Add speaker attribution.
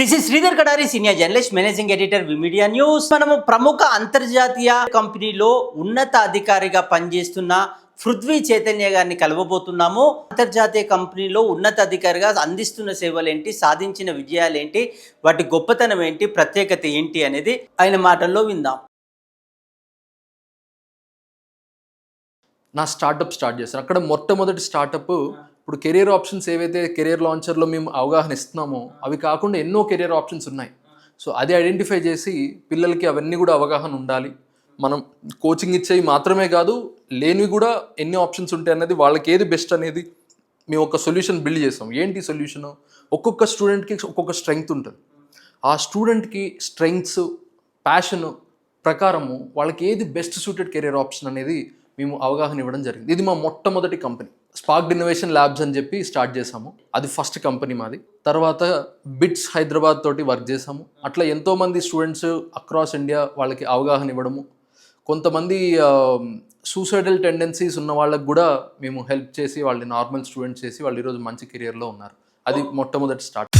Speaker 1: This is Sridhar Kadari senior journalist managing editor media news మనము ప్రముఖ అంతర్జాతీయ కంపెనీలో ఉన్నత అధికారిగా పనిచేస్తున్న పృథ్వీ చైతన్య గారిని కలవబోతున్నాము. అంతర్జాతీయ కంపెనీలో ఉన్నత అధికారిగా అందిస్తున్న సేవలు ఏంటి సాధించిన విజయాలు ఏంటి వాటి గొప్పతనం ఏంటి ప్రత్యేకత ఏంటి అనేది ఆయన మాటల్లో విందాం.
Speaker 2: నా స్టార్టప్ స్టార్ట్ చేస్తాను అక్కడ మొట్టమొదటి స్టార్టప్ ఇప్పుడు కెరియర్ ఆప్షన్స్ ఏవైతే కెరియర్ లాంచర్లో మేము అవగాహన ఇస్తున్నామో అవి కాకుండా ఎన్నో కెరియర్ ఆప్షన్స్ ఉన్నాయి. సో అది ఐడెంటిఫై చేసి పిల్లలకి అవన్నీ కూడా అవగాహన ఉండాలి. మనం కోచింగ్ ఇచ్చేవి మాత్రమే కాదు లేనివి కూడా ఎన్ని ఆప్షన్స్ ఉంటాయి అనేది వాళ్ళకి ఏది బెస్ట్ అనేది మేము ఒక సొల్యూషన్ బిల్డ్ చేస్తాం. ఏంటి సొల్యూషన్ ఒక్కొక్క స్టూడెంట్కి ఒక్కొక్క స్ట్రెంగ్త్ ఉంటుంది. ఆ స్టూడెంట్కి స్ట్రెంగ్త్స్ ప్యాషన్ ప్రకారము వాళ్ళకి ఏది బెస్ట్ సూటెడ్ కెరియర్ ఆప్షన్ అనేది మేము అవగాహన ఇవ్వడం జరిగింది. ఇది మా మొట్టమొదటి కంపెనీ. స్పార్క్ ఇన్నోవేషన్ ల్యాబ్స్ అని చెప్పి స్టార్ట్ చేసాము అది ఫస్ట్ కంపెనీ మాది. తర్వాత బిట్స్ హైదరాబాద్ తోటి వర్క్ చేసాము అట్లా ఎంతోమంది స్టూడెంట్స్ అక్రాస్ ఇండియా వాళ్ళకి అవగాహన ఇవ్వడము. కొంతమంది సూసైడల్ టెండెన్సీస్ ఉన్న వాళ్ళకి కూడా మేము హెల్ప్ చేసి వాళ్ళని నార్మల్ స్టూడెంట్స్ చేసి వాళ్ళు ఈరోజు మంచి కెరియర్లో ఉన్నారు. అది మొట్టమొదటి స్టార్ట్.